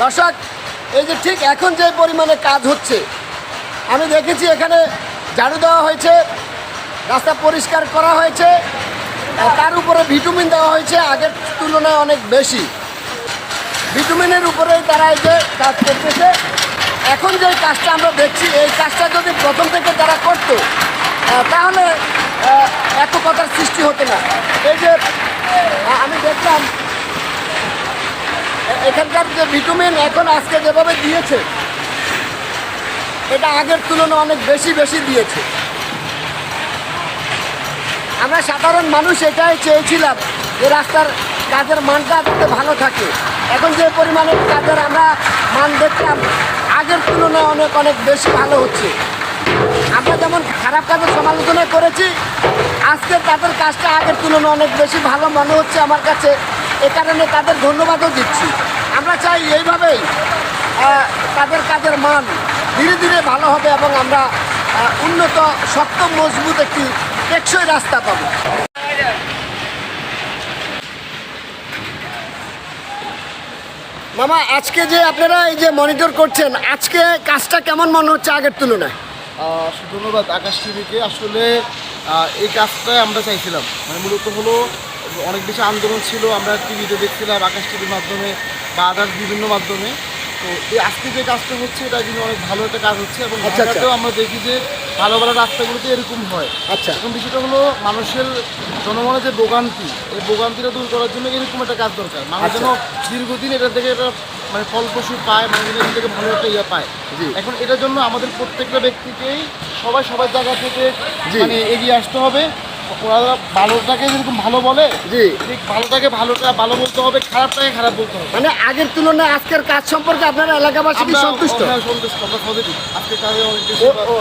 দর্শক, এই যে ঠিক এখন যে পরিমাণে কাজ হচ্ছে, আমি দেখেছি এখানে ঝাড়ু দেওয়া হয়েছে, রাস্তা পরিষ্কার করা হয়েছে তার উপরে ভিটামিন দেওয়া হয়েছে, আগের তুলনায় অনেক বেশি। ভিটামিনের উপরেই তারা এই যে কাজ করতেছে। এখন যে কাজটা আমরা দেখছি, এই কাজটা যদি প্রথম থেকে তারা করতো তাহলে এত কথার সৃষ্টি হতো না। এই যে আমি দেখলাম এখানকার যে ভিটামিন এখন আজকে যেভাবে দিয়েছে, এটা আগের তুলনায় অনেক বেশি বেশি দিয়েছে। আমরা সাধারণ মানুষ এটাই চেয়েছিলাম যে রাস্তার কাজের মানটা যাতে ভালো থাকে। এখন যে পরিমাণে কাজের আমরা মান দেখলাম, আগের তুলনায় অনেক অনেক বেশি ভালো হচ্ছে। আমরা যেমন খারাপ কাজের সমালোচনা করেছি আজকে তাদের কাজটা আগের তুলনায় অনেক বেশি ভালো মনে হচ্ছে আমার কাছে। এ কারণে তাদের ধন্যবাদও দিচ্ছি। আমরা চাই এইভাবেই তাদের কাজের মান ধীরে ধীরে ভালো হবে এবং আমরা উন্নত, শক্ত, মজবুত একটি টেকসই রাস্তা পাবো। মামা, আজকে যে আপনারা এই যে মনিটর করছেন, আজকে কাজটা কেমন মনে হচ্ছে আগের তুলনায়? ধন্যবাদ, আকাশ টিভিকে। আসলে এই কাজটাই আমরা চাইছিলাম। মানে মূলত হলো অনেক বেশি আন্দোলন ছিল আমরা টিভিতে দেখছিলাম আকাশ টিভির মাধ্যমে বা আদার্স বিভিন্ন মাধ্যমে। তো এই আজকে যে কাজটা হচ্ছে এটা কিন্তু অনেক ভালো একটা কাজ হচ্ছে এবং আচ্ছা, আচ্ছা। ঢাকাতেও আমরা দেখি যে ভালো ভালো রাস্তাগুলোতে এরকম হয়। আচ্ছা। এখন বিষয়টা হলো মানুষের জনগণের যে ভোগান্তি এই ভোগান্তিটা দূর করার জন্য এরকম একটা কাজ দরকার। মানুষ আচ্ছা। যেন দীর্ঘদিন এটা থেকে একটা মানে ফলপ্রসূ পায় মানুষ যেন এখান থেকে ভালো একটা ইয়ে পায়। এখন এটার জন্য আমাদের প্রত্যেকটা ব্যক্তিকেই সবাই সবার জায়গা থেকে। মানে এগিয়ে আসতে হবে। ওরা ভালোটাকে যেরকম ভালো বলে জি। ঠিক ভালোটাকে ভালোটা ভালো বলতে হবে খারাপটাকে খারাপ বলতে হবে। মানে আগের তুলনায় আজকের কাজ সম্পর্কে আপনারা এলাকাবাসী কি সন্তুষ্ট? সন্তুষ্ট আমরা পজিটিভ আজকে কাজে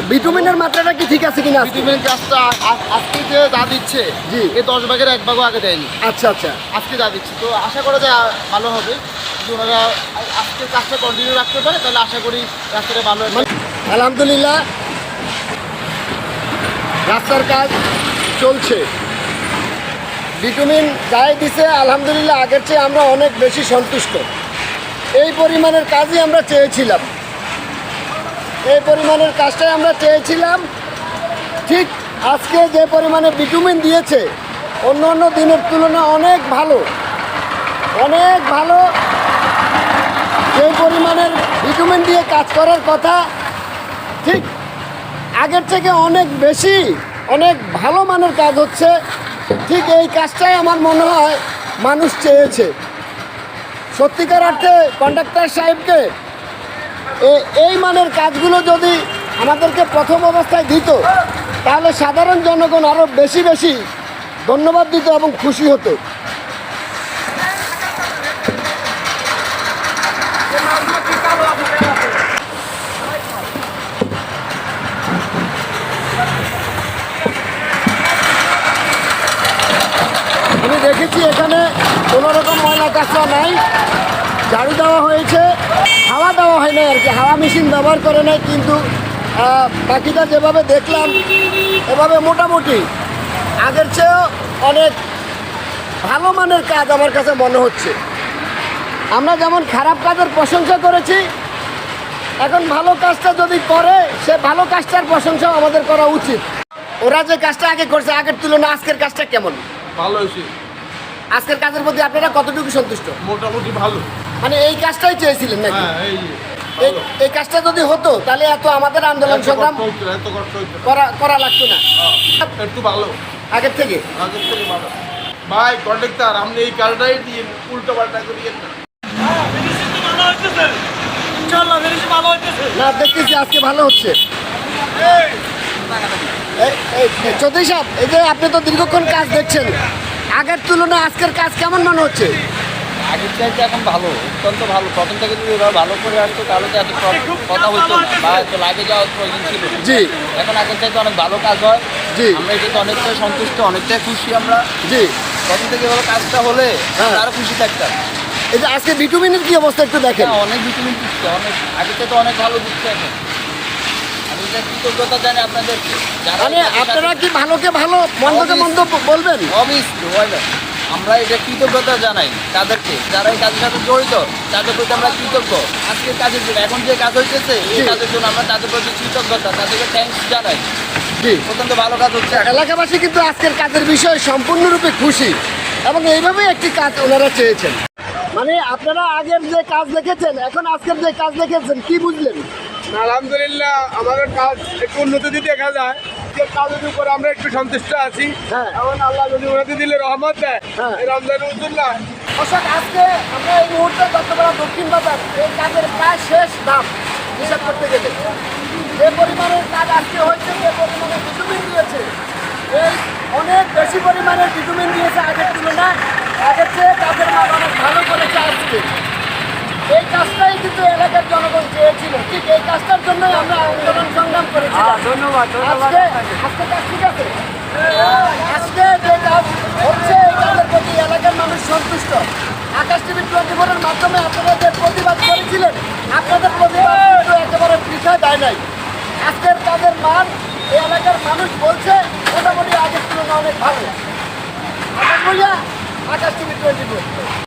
ভিটামিনের মাত্রাটা কি ঠিক আছে কিনা আজকে? পৃথিবীর কাজটা আজকে যে যা দিচ্ছে জি। এ দশ ভাগের এক ভাগও আগে দেয়নি। আচ্ছা আচ্ছা। আজকে যা দিচ্ছি তো আশা করা যায় ভালো হবে। ওনারা আ- আজকের কাজটা কন্টিনিউ রাখতে পারে? তাহলে আশা করি রাস্তাটা ভালো হবে। আলহামদুলিল্লাহ। রাস্তার কাজ চলছে। ভিটামিন যাই দিছে, আলহামদুলিল্লাহ, আগের চেয়ে আমরা অনেক বেশি সন্তুষ্ট। এই পরিমাণের কাজই আমরা চেয়েছিলাম। এই পরিমাণের কাজটাই আমরা চেয়েছিলাম। ঠিক আজকে যে পরিমাণে ভিটামিন দিয়েছে, অন্য অন্য দিনের তুলনায় অনেক ভালো। অনেক ভালো। যে পরিমাণের ভিটামিন দিয়ে কাজ করার কথা, ঠিক আগের থেকে অনেক বেশি। অনেক ভালো মানের কাজ হচ্ছে। ঠিক এই কাজটাই আমার মনে হয় মানুষ চেয়েছে। সত্যিকার অর্থে কন্ডাক্টর সাহেবকে এই মানের কাজগুলো যদি আমাদেরকে প্রথম অবস্থায় দিত, তাহলে সাধারণ জনগণ আরও বেশি বেশি ধন্যবাদ দিত এবং খুশি হতো আমি দেখেছি এখানে কোনো রকম ময়লা কাঁচরা নাই। ঝাড়ু দেওয়া হয়েছে, হাওয়া দেওয়া হয় নাই আর কি, হাওয়া মেশিন ব্যবহার করে নাই, কিন্তু বাকিটা যেভাবে দেখলাম, এভাবে মোটামুটি আগের চেয়েও অনেক ভালো মানের কাজ আমার কাছে মনে হচ্ছে। আমরা যেমন খারাপ কাজের প্রশংসা করেছি, এখন ভালো কাজটা যদি করে, সে ভালো কাজটার প্রশংসাও আমাদের করা উচিত। ওরা যে কাজটা আগে করছে, আগের তুলনায় আজকের কাজটা কেমন? ভালো হয়েছে। আজকের কাজের প্রতি আপনারা কতটুকু সন্তুষ্ট? মোটামুটি ভালো। মানে এই কাজটাই চেয়েছিলেন নাকি? হ্যাঁ এই কাজটা যদি হতো তাহলে এত আমাদের আন্দোলন সংগ্রাম এত করা করা লাগতো না। একটু ভালো। আগের থেকে? আগের থেকে ভালো। ভাই কন্ডাক্টর আপনি এই কাজটাই দিয়ে উল্টো পাল্টা করিয়ে না না দেখতেছি আজকে ভালো হচ্ছে। এই এই এই চৌধুরী সাহেব এই যে আপনি তো দীর্ঘক্ষণ কাজ দেখছেন আগের তুলনায় আজকের কাজ কেমন মনে হচ্ছে? আগের চাইতে এখন ভালো অত্যন্ত ভালো। প্রথম থেকে যদি ওরা ভালো করে আসতো তাহলে তো এত কথা হইতো না বা এত লাগে যাওয়ার প্রয়োজন ছিল জি। এখন আগের চাইতে অনেক ভালো কাজ হয়। জি। আমরা এটাতে অনেকটাই সন্তুষ্ট অনেকটাই খুশি আমরা। জি। প্রথম থেকে এভাবে কাজটা হলে হ্যাঁ। আমরা আরও খুশি থাকতাম। এই যে আজকে ভিটামিনের কি অবস্থা একটু দেখেন। হ্যাঁ, অনেক ভিটামিন দিচ্ছে অনেক আগের থেকে অনেক ভালো দিচ্ছে এখন। কৃতজ্ঞতা জানি আপনাদেরকে যারা মানে আপনারা কি ভালোকে ভালো মন্দকে মন্দ বলবেন? অবশ্যই আমরা এটা কৃতজ্ঞতা জানাই তাদেরকে যারা এই কাজের সাথে জড়িত তাদের প্রতি আমরা কৃতজ্ঞ। আজকের কাজের জন্য এখন যে কাজ হইতেছে এই কাজের জন্য আমরা তাদের প্রতি কৃতজ্ঞতা তাদেরকে থ্যাঙ্কস জানাই। অত্যন্ত ভালো কাজ হচ্ছে এলাকাবাসী কিন্তু আজকের কাজের বিষয়ে সম্পূর্ণরূপে খুশি এবং এইভাবেই একটি কাজ ওনারা চেয়েছেন। মানে আপনারা আগের যে কাজ দেখেছেন এখন আজকের যে কাজ দেখেছেন কি বুঝলেন? আলহামদুলিল্লাহ আমাদের কাজ একটু উন্নতি দেখা যায়। যে কাজের উপর আমরা একটু সন্তুষ্ট আছি। হ্যাঁ। এখন আল্লাহ যদি উন্নতি দিলে রহমত দেয়। হ্যাঁ। রমজান উজুল্লাহ অর্থাৎ আজকে আমরা এই মুহূর্তে দক্ষিণ বাজার এই কাজের প্রায় শেষ ধাপ হিসাব করতে গেলে। যে পরিমাণের কাজ আজকে হয়েছে যে পরিমাণে ভিটামিন দিয়েছে। এই অনেক বেশি পরিমাণে ভিটামিন দিয়েছে আগের তুলনায়। আগের চেয়ে কাজের মান অনেক ভালো করেছে আজকে। এই কাজটাই কিন্তু এলাকার জনগণ চেয়েছিল। ঠিক এই কাজটার জন্যই আমরা আন্দোলন সংগ্রাম করেছি ধন্যবাদ আজকে আজকে কাজ ঠিক আছে? আজকে যে কাজ হচ্ছে এই কাজের প্রতি এলাকার মানুষ সন্তুষ্ট। আকাশ টিভি টোয়েন্টি ফোরের মাধ্যমে আপনারা যে প্রতিবাদ করেছিলেন। আপনাদের প্রতিবাদ কিন্তু একেবারে বৃথা যায় নাই। আজকের কাজের মান এই এলাকার মানুষ বলছে মোটামুটি আগের তুলনায় অনেক ভালো। আকাশ ভাইয়া আকাশ টিভি টোয়েন্টি ফোর